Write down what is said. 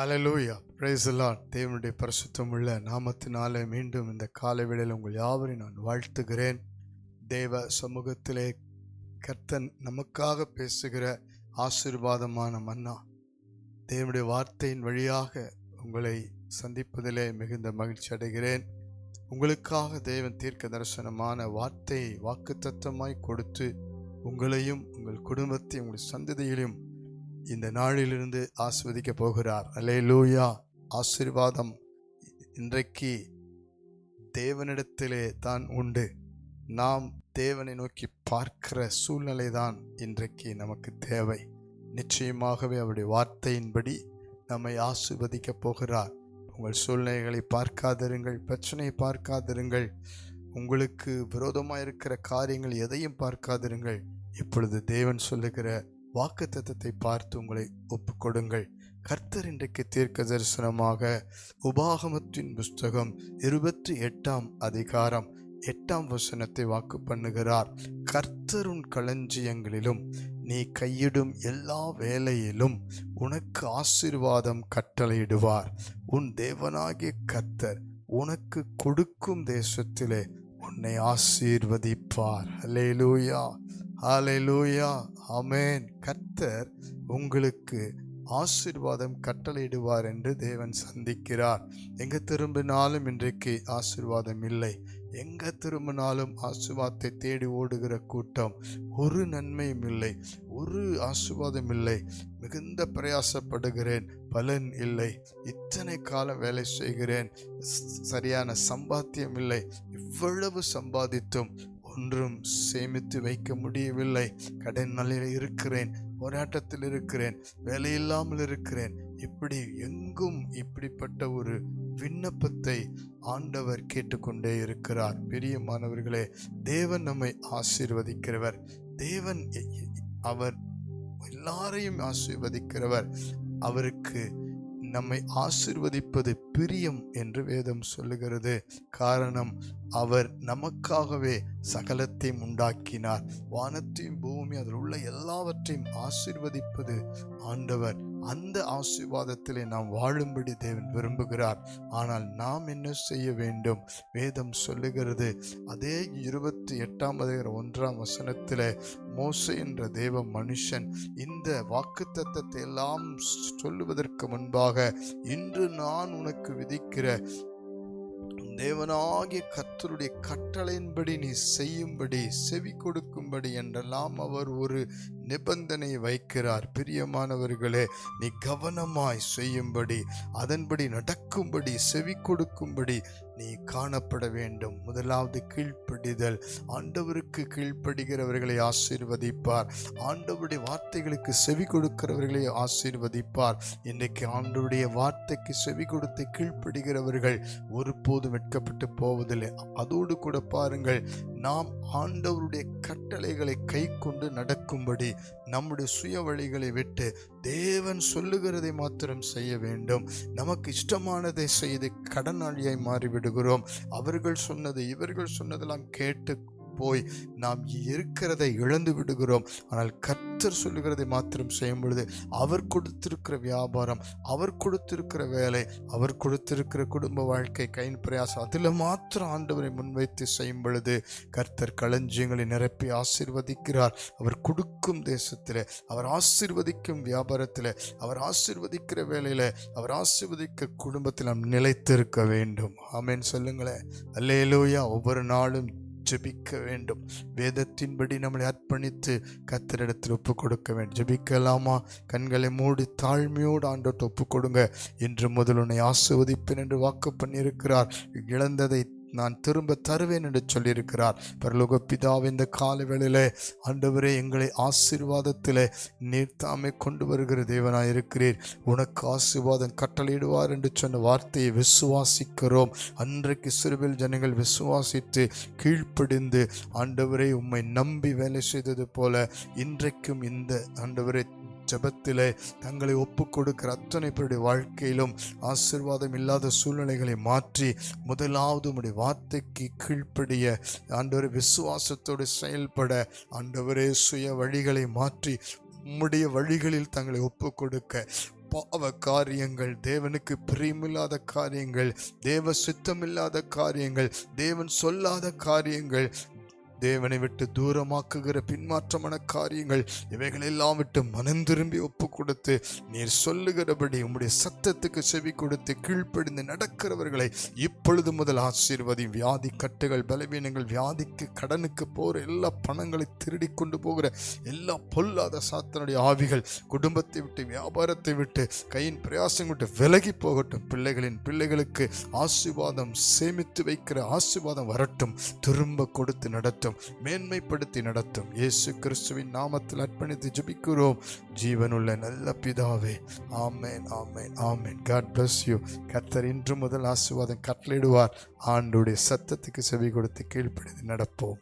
Hallelujah praise தேவனுடைய lord. உள்ள பரிசுத்தமுள்ள நாமத்தினாலே மீண்டும் இந்த காலை வேளையில் உங்கள் யாவரையும் நான் வாழ்த்துகிறேன். தேவ சமூகத்திலே கர்த்தன் நமக்காக பேசுகிற ஆசீர்வாதமான மன்னா. தேவனுடைய வார்த்தையின் வழியாக உங்களை சந்திப்பதிலே மிகுந்த மகிழ்ச்சி அடைகிறேன். உங்களுக்காக தேவன் தீர்க்க தரிசனமான வார்த்தையை வாக்குத்தத்தமாய் கொடுத்து உங்களையும் உங்கள் குடும்பத்தையும் உங்கள் சந்ததியிலையும் இந்த நாளிலிருந்து ஆஸ்வதிக்க போகிறார். அலே லூயா ஆசீர்வாதம் இன்றைக்கு தேவனிடத்திலே தான் உண்டு. நாம் தேவனை நோக்கி பார்க்கிற சூழ்நிலை தான் இன்றைக்கு நமக்கு தேவை. நிச்சயமாகவே அவருடைய வார்த்தையின்படி நம்மை ஆசிர்வதிக்கப் போகிறார். உங்கள் சூழ்நிலைகளை பார்க்காதிருங்கள் பிரச்சனையை பார்க்காதிருங்கள். உங்களுக்கு விரோதமாக இருக்கிற காரியங்கள் எதையும் பார்க்காதிருங்கள். இப்பொழுது தேவன் சொல்லுகிற வாக்கு தத்தத்தை பார்த்து உங்களை ஒப்புக்கொடுங்கள். கர்த்தர் இன்றைக்கு தீர்க்க தரிசனமாக உபாகமத்தின் புஸ்தகம் இருபத்தி எட்டாம் அதிகாரம் எட்டாம் வசனத்தை வாக்கு பண்ணுகிறார். கர்த்தருன் களஞ்சியங்களிலும் நீ கையிடும் எல்லா வேலையிலும் உனக்கு ஆசீர்வாதம் கட்டளையிடுவார். உன் தேவனாகிய கர்த்தர் உனக்கு கொடுக்கும் தேசத்திலே உன்னை ஆசீர்வதிப்பார். ஹalleluya ஹalleluya அமேன் கர்த்தர் உங்களுக்கு ஆசீர்வாதம் கட்டளையிடுவார் என்று தேவன் சந்திக்கிறார். எங்க திரும்பினாலும் இன்றைக்கு ஆசீர்வாதம் இல்லை. எங்க திரும்பினாலும் ஆசிர்வாதத்தை தேடி ஓடுகிற கூட்டம் ஒரு நன்மையும் இல்லை. ஒரு ஆசீர்வாதம் இல்லை. மிகுந்த பிரயாசப்படுகிறேன். பலன் இல்லை. இத்தனை காலம் வேலை செய்கிறேன். சரியான சம்பாத்தியம் இல்லை. இவ்வளவு சம்பாதித்தும் ஒன்றும் சேமித்து வைக்க முடியவில்லை. கடன் நிலையில் இருக்கிறேன் போராட்டத்தில் இருக்கிறேன் வேலையில்லாமல் இருக்கிறேன். இப்படி எங்கும் இப்படிப்பட்ட ஒரு விண்ணப்பத்தை ஆண்டவர் கேட்டுக்கொண்டே இருக்கிறார். பெரிய மாணவர்களே தேவன் நம்மை ஆசீர்வதிக்கிறவர். தேவன் அவர் எல்லாரையும் ஆசீர்வதிக்கிறவர். அவருக்கு நம்மை ஆசிர்வதிப்பது பிரியம் என்று வேதம் சொல்லுகிறது. காரணம் அவர் நமக்காகவே சகலத்தையும் உண்டாக்கினார். வானத்தையும் பூமி அதில் உள்ள எல்லாவற்றையும் ஆசீர்வதிப்பது ஆண்டவர். அந்த ஆசீர்வாதத்திலே நாம் வாழும்படி தேவன் விரும்புகிறார். ஆனால் நாம் என்ன செய்ய வேண்டும்? வேதம் சொல்லுகிறது. அதே இருபத்தி எட்டாம் அதிகார ஒன்றாம் வசனத்தில் மோசை என்ற தேவ மனுஷன் இந்த வாக்குத்தத்தத்தை எல்லாம் சொல்லுவதற்கு முன்பாக இன்று நான் உனக்கு விதிக்கிற தேவனாகிய கத்தருடைய கட்டளையின்படி நீ செய்யும்படி செவி கொடுக்கும்படி என்றெல்லாம் அவர் ஒரு நிபந்தனை வைக்கிறார். பிரியமானவர்களே நீ கவனமாய் செய்யும்படி அதன்படி நடக்கும்படி செவி கொடுக்கும்படி நீ காணப்பட வேண்டும். முதலாவது கீழ்ப்படிதல். ஆண்டவருக்கு கீழ்ப்படுகிறவர்களை ஆசீர்வதிப்பார். ஆண்டவருடைய வார்த்தைகளுக்கு செவி கொடுக்கிறவர்களை ஆசீர்வதிப்பார். இன்றைக்கு ஆண்டவருடைய வார்த்தைக்கு செவி கொடுத்து கீழ்ப்படுகிறவர்கள் ஒருபோதும் வெட்கப்பட்டு போவதில்லை. அதோடு கூட பாருங்கள் நாம் ஆண்டவருடைய கட்டளைகளை கை கொண்டு நடக்கும்படி நம்முடைய சுய வழிகளை விட்டு தேவன் சொல்லுகிறதை மாத்திரம் செய்ய வேண்டும். நமக்கு இஷ்டமானதை செய்து கடனாளியாய் மாறிவிடுகிறோம். அவர்கள் சொன்னது இவர்கள் சொன்னதெல்லாம் கேட்டு போய் நாம் இருக்கிறதை இழந்து விடுகிறோம். ஆனால் கர்த்தர் சொல்லுகிறதை மாத்திரம் செய்யும் பொழுது அவர் கொடுத்திருக்கிற வியாபாரம் அவர் கொடுத்திருக்கிற வேலை அவர் கொடுத்திருக்கிற குடும்ப வாழ்க்கை கையின் பிரயாசம் அதில் மாத்திரம் ஆண்டவரை முன்வைத்து செய்யும் பொழுது கர்த்தர் களஞ்சியங்களை நிரப்பி ஆசிர்வதிக்கிறார். அவர் கொடுக்கும் தேசத்தில் அவர் ஆசிர்வதிக்கும் வியாபாரத்தில் அவர் ஆசிர்வதிக்கிற வேலையில் அவர் ஆசிர்வதிக்க குடும்பத்தில் நாம் நிலைத்திருக்க வேண்டும். ஆமென். சொல்லுங்களேன். அல்லேலூயா. ஒவ்வொரு நாளும் ஜெபிக்க வேண்டும். வேதத்தின்படி நம்மளை அர்ப்பணித்து கத்தரிடத்தில் ஒப்பு கொடுக்க வேண்டும். ஜெபிக்கலாமா? கண்களை மூடி தாழ்மையோடு ஆண்டோட்டு ஒப்பு கொடுங்க இன்று முதல் உன்னை ஆசிர்வதிப்பேன் என்று வாக்கு பண்ணியிருக்கிறார் இழந்ததை நான் திரும்ப தருவேன் என்று சொல்லியிருக்கிறார். பரலோக பிதாவின் இந்த கால வேளையிலே ஆண்டவரே எங்களை ஆசீர்வாதத்திலே நீர் தாமே கொண்டு வருகிற தேவனாய் இருக்கிறீர். உனக்கு ஆசீர்வாதம் கட்டளையிடுவார் என்று சொன்ன வார்த்தையை விசுவாசிக்கிறோம். அன்றைக்கு சிறுவில் ஜனங்கள் விசுவாசித்து கீழ்ப்படிந்து ஆண்டவரை உம்மை நம்பி வேலை செய்தது போல இன்றைக்கும் இந்த ஆண்டவரை ஜபத்திலே தங்களை ஒப்பு கொடுக்கிற அத்தனை பேருடைய வாழ்க்கையிலும் ஆசீர்வாதம் இல்லாத சூழ்நிலைகளை மாற்றி முதலாவது உம்முடைய வார்த்தைக்கு கீழ்ப்படிய ஆண்டவர் விசுவாசத்தோடு செயல்பட ஆண்டவரே சுய வழிகளை மாற்றி உம்முடைய வழிகளில் தங்களை ஒப்பு கொடுக்க பாவ காரியங்கள் தேவனுக்கு பிரியமில்லாத காரியங்கள் தேவ சுத்தமில்லாத காரியங்கள் தேவன் சொல்லாத காரியங்கள் தேவனை விட்டு தூரமாக்குகிற பின்மாற்றமான காரியங்கள் இவைகள் எல்லாம் விட்டு மனம் திரும்பி ஒப்பு கொடுத்து நீர் சொல்லுகிறபடி உம்முடைய சத்தத்துக்கு செவி கொடுத்து கீழ்ப்படிந்து நடக்கிறவர்களை இப்பொழுது முதல் ஆசீர்வதி வியாதி கட்டுகள் பலவீனங்கள் வியாதிக்கு கடனுக்கு போகிற எல்லா பணங்களை திருடி கொண்டு போகிற எல்லா பொல்லாத சாத்தனுடைய ஆவிகள் குடும்பத்தை விட்டு வியாபாரத்தை விட்டு கையின் பிரயாசம் விட்டு விலகி போகட்டும். பிள்ளைகளின் பிள்ளைகளுக்கு ஆசீர்வாதம் சேமித்து வைக்கிற ஆசீர்வாதம் வரட்டும். திரும்ப கொடுத்து நடத்தும். மேன்மைப்படுத்தி நடத்தும். இயேசு கிறிஸ்துவின் நாமத்தில் அர்ப்பணித்து ஜபிக்கிறோம். ஜீவனுள்ள நல்ல பிதாவே ஆமேன் ஆமேன் ஆமேன். காட் பிளஸ் யூ கத்தர் இன்று முதல் ஆசீர்வாதம் கட்டளையிடுவார். ஆண்டுடைய சத்தத்துக்கு செவி கொடுத்து கீழ்ப்படிந்து நடப்போம்.